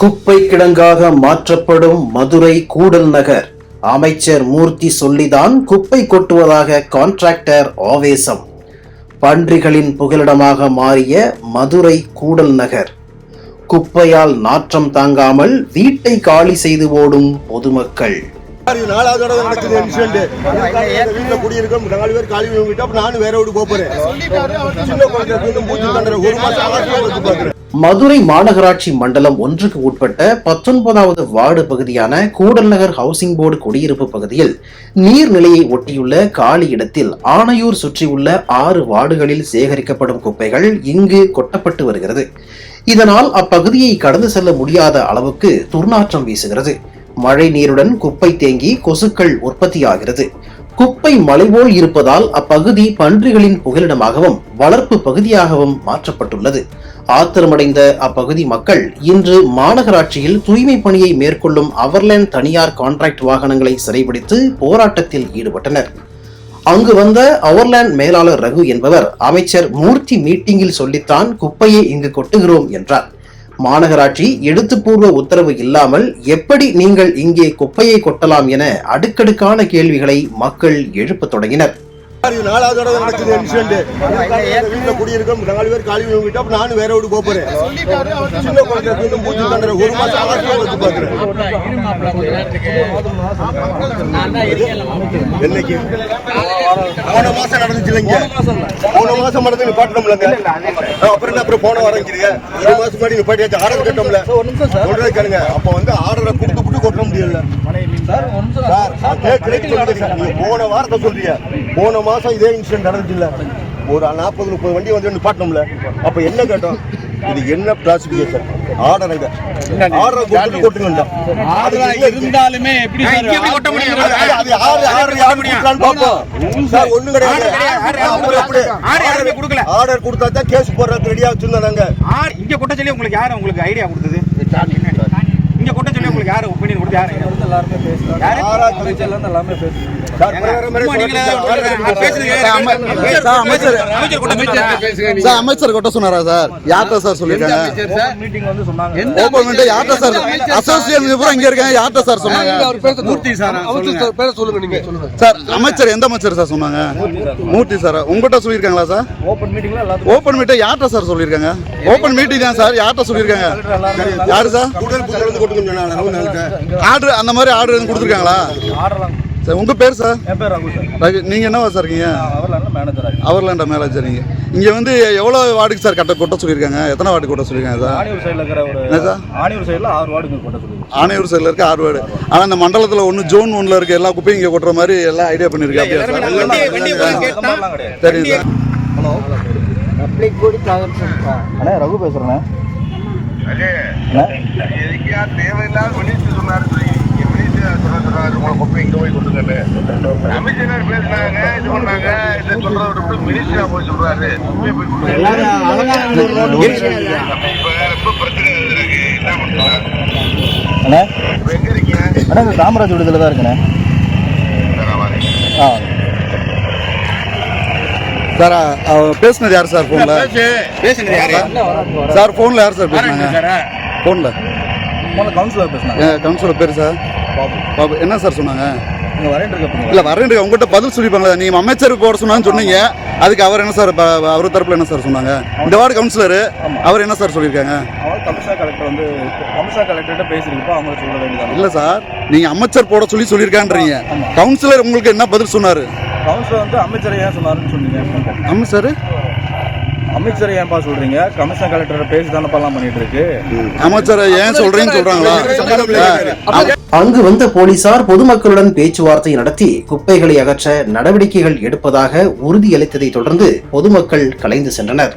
குப்பை கிடங்காக மாற்றப்படும் மதுரை கூடல் நகர். அமைச்சர் மூர்த்தி சொல்லிதான் குப்பை கொட்டுவதாக கான்ட்ராக்டர் ஆவேசம். பன்றிகளின் புகலிடமாக மாறிய மதுரை கூடல் நகர். குப்பையால் நாற்றம் தாங்காமல் வீட்டை காலி செய்து ஓடும் பொதுமக்கள். நாலாவது தடவை நடக்குது இன்சிடென்ட் வீட்டுல குடியிருக்கோம் நாலு பேர் காலி வாங்கிட்டு நானும் வேற வீடு போறேன். சின்ன குழந்தை ஒரு மாசம் மதுரை மாநகராட்சி மண்டலம் ஒன்றுக்கு உட்பட்ட பத்தொன்பதாவது வார்டு பகுதியான கூடல் நகர் ஹவுசிங் போர்டு குடியிருப்பு பகுதியில் நீர்நிலையை ஒட்டியுள்ள காலி இடத்தில் ஆணையூர் சுற்றியுள்ள ஆறு வார்டுகளில் சேகரிக்கப்படும் குப்பைகள் இங்கு கொட்டப்பட்டு வருகிறது. இதனால் அப்பகுதியை கடந்து செல்ல முடியாத அளவுக்கு துர்நாற்றம் வீசுகிறது. மழை நீருடன் குப்பை தேங்கி கொசுக்கள் உற்பத்தியாகிறது. குப்பை மலைபோல் இருப்பதால் அப்பகுதி பன்றிகளின் புகலிடமாகவும் வளர்ப்பு பகுதியாகவும் மாற்றப்பட்டுள்ளது. ஆத்திரமடைந்த அப்பகுதி மக்கள் இன்று மாநகராட்சியில் தூய்மை பணியை மேற்கொள்ளும் அவர்லேண்ட் தனியார் கான்ட்ராக்ட் வாகனங்களை சிறைபிடித்து போராட்டத்தில் ஈடுபட்டனர். அங்கு வந்த அவர்லேண்ட் மேலாளர் ரகு என்பவர் அமைச்சர் மூர்த்தி மீட்டிங்கில் சொல்லித்தான் குப்பையை இங்கு கொட்டுகிறோம் என்றார். மாநகராட்சி எழுத்துப்பூர்வ உத்தரவு இல்லாமல் எப்படி நீங்கள் இங்கே குப்பையை கொட்டலாம் என அடுக்கடுக்கான கேள்விகளை மக்கள் எழுப்பத் தொடங்கினர். இது நாலாவது தடவை நடக்குது இன்சிடென்ட் வீட்டுல குடியிருக்கோம் நாலு பேர் காலி விட்டு அப்ப நானும் வேற வீடு போறேன். சின்ன குழந்தை இன்னும் பூச்சி தண்டனை ஒரு மாசம் ஆகாசமா வந்து பாக்குறேன் என்னைக்கு? போன மாசம் நடந்துச்சு இல்லைங்க போன மாசம் நடந்து நிப்பாட்டணும்லங்க அப்புறம் என்ன அப்புறம் போன வரங்கிறீங்க ஒரு மாசம் முன்னாடி நிப்பாட்டியாச்சு ஆர்டர் கட்டோம்ல. சொல்றது கேளுங்க. அப்ப வந்து ஆர்டரை கொடுத்து விட்டு கொட்ட முடியல. சார் நான் சார் நீங்க போன வாரத்தை சொல்றீங்க. போன மாசம் இதே இன்சிடென்ட் நடந்துச்சு இல்ல ஒரு நாற்பது முப்பது வண்டி வந்து நிப்பாட்டணும்ல அப்ப என்ன கேட்டோம் இது என்ன கிளாசிபிகேஷன் ஆர்டருங்க ஆர்டர் கொடுத்து கொட்டுங்க இருந்தாலுமே எப்படி சார் கொட்ட முடியும்? அது- அது யாரு யாரு யாரு கொடுக்கலான்னு பார்ப்போம். சார், ஒண்ணும் கிடையாது. அப்புறம் எப்படி? ஆர்டர் யாருமே கொடுக்கல. ஆர்டர் கொடுத்தா தான் கேஸ் போடுறதுக்கு ரெடியா ஆர் இங்க கொட்ட சொல்லி உங்களுக்கு யாரு உங்களுக்கு ஐடியா கொடுத்தது உங்களுக்கு யாரு ஒப்பீனியன் கொடுத்து யாரு? நீங்களே சொல்றீங்க. ஆ, பேசுறீங்க. சார், அமைச்சர். அமைச்சர். கொட்ட சொன்னாரா? சார்? அமைச்சர் கொட்ட சொன்னாரா சார்? யார்கிட்ட சார் சொல்லிருக்காங்க யார்கிட்ட சார்? அசோசியேஷன் பூரா இங்க இருக்காங்க யார்கிட்ட சார் சொன்னாங்க? மூர்த்தி சார் சொல்லுங்க. சார் அமைச்சர் எந்த அமைச்சர் சார் சொன்னாங்க? மூர்த்தி சார் உங்ககிட்ட சொல்லியிருக்காங்களா சார்? ஓபன் மீட்டிங்ல ஓபன் மீட்டிங் யார்கிட்ட சார் சொல்லியிருக்காங்க? ஓபன் மீட்டிங் தான் சார் யார்கிட்ட சொல்லியிருக்காங்க? யாரு சார்? ரகு. ஆர்டர் அந்த மாதிரி ஆர்டர் எதுவும் கொடுத்துருக்காங்களா? ஆர்டர்லாம் சார் உங்க பேர் சார்? என் பேர் ரகு சார். ரவி, நீங்க என்னவா சார் இருக்கீங்க? அவர்ல மேனேஜர் அவர்லாண்ட மேனேஜர் நீங்க. இங்க வந்து எவ்வளவு வார்டுக்கு சார் கட்ட கொட்ட சொல்லியிருக்காங்க? எத்தனை வார்டு கொட்ட சொல்லியிருக்காங்க சார்? ஆணியூர் சைடுல இருக்கிற ஒரு என்ன சார்? ஆணியூர் சைடுல ஆறு வார்டுங்க கொட்ட சொல்லுங்க ஆணையூர் சைடில் இருக்க ஆறு வார்டு. ஆனால் இந்த மண்டலத்தில் ஒன்று ஜோன் ஒன்ல இருக்க எல்லா குப்பையும் இங்கே கொட்டுற மாதிரி எல்லாம் ஐடியா பண்ணியிருக்கேன் அப்படியா சார் சரி அண்ணே ரகு பேசுறேண்ணே. அமைச்சர் பேசினாங்க இது பண்ணாங்க இதை சொல்றத விட்டு மினிஸ்டரா போய் சொல்றாரு. எங்க இருக்கீங்க? காமராஜ் விடுதலை தான் வரேன். ஆ. சார் அவர் பேசுனது யார் சார் ஃபோனில் பேசுனது யாரு? சார் ஃபோனில் யார் சார் பேசுனாங்க? ஃபோனில் கவுன்சிலர் பேசுனாங்க. கவுன்சிலர் பேர் சார்? பாபு. பாபு என்ன சார் சொன்னாங்க? நீங்க வரேன் இருக்க இல்லை வரேன் உங்கள்கிட்ட பதில் சொல்லிப்பாங்களா நீங்கள் அமைச்சர் போட சொன்னான்னு சொன்னீங்க. அதுக்கு அவர் என்ன சார் அவர் தரப்பில் என்ன சார் சொன்னாங்க? இந்த வார்டு கவுன்சிலர் அவர் என்ன சார் சொல்லியிருக்காங்க? அவன் கமிஷனர் கலெக்டர் வந்து கமிஷனர் கலெக்டர்கிட்ட பேசிருக்கப்போ அவங்க சொல்ல வேண்டியதான் இல்லை சார் நீங்கள் அமைச்சர் போட சொல்லி சொல்லியிருக்கான்றீங்க. கவுன்சிலர் உங்களுக்கு என்ன பதில் சொன்னார்? கவுன்சிலர் வந்து அமைச்சரை ஏன் சொன்னாருன்னு சொன்னீங்க? அமைச்சர்? அமைச்சர் ஏன்பா சொல்றீங்க? கமிஷனர் கலெக்டர் பேசி தானப்பெல்லாம் பண்ணிட்டு இருக்கு அமைச்சரை ஏன் சொல்றீங்கன்னு சொல்றாங்களா? அங்கு வந்த போலீசார் பொதுமக்களுடன் பேச்சுவார்த்தை நடத்தி குப்பைகளை அகற்ற நடவடிக்கைகள் எடுப்பதாக உறுதியளித்ததை தொடர்ந்து பொதுமக்கள் கலைந்து சென்றனர்.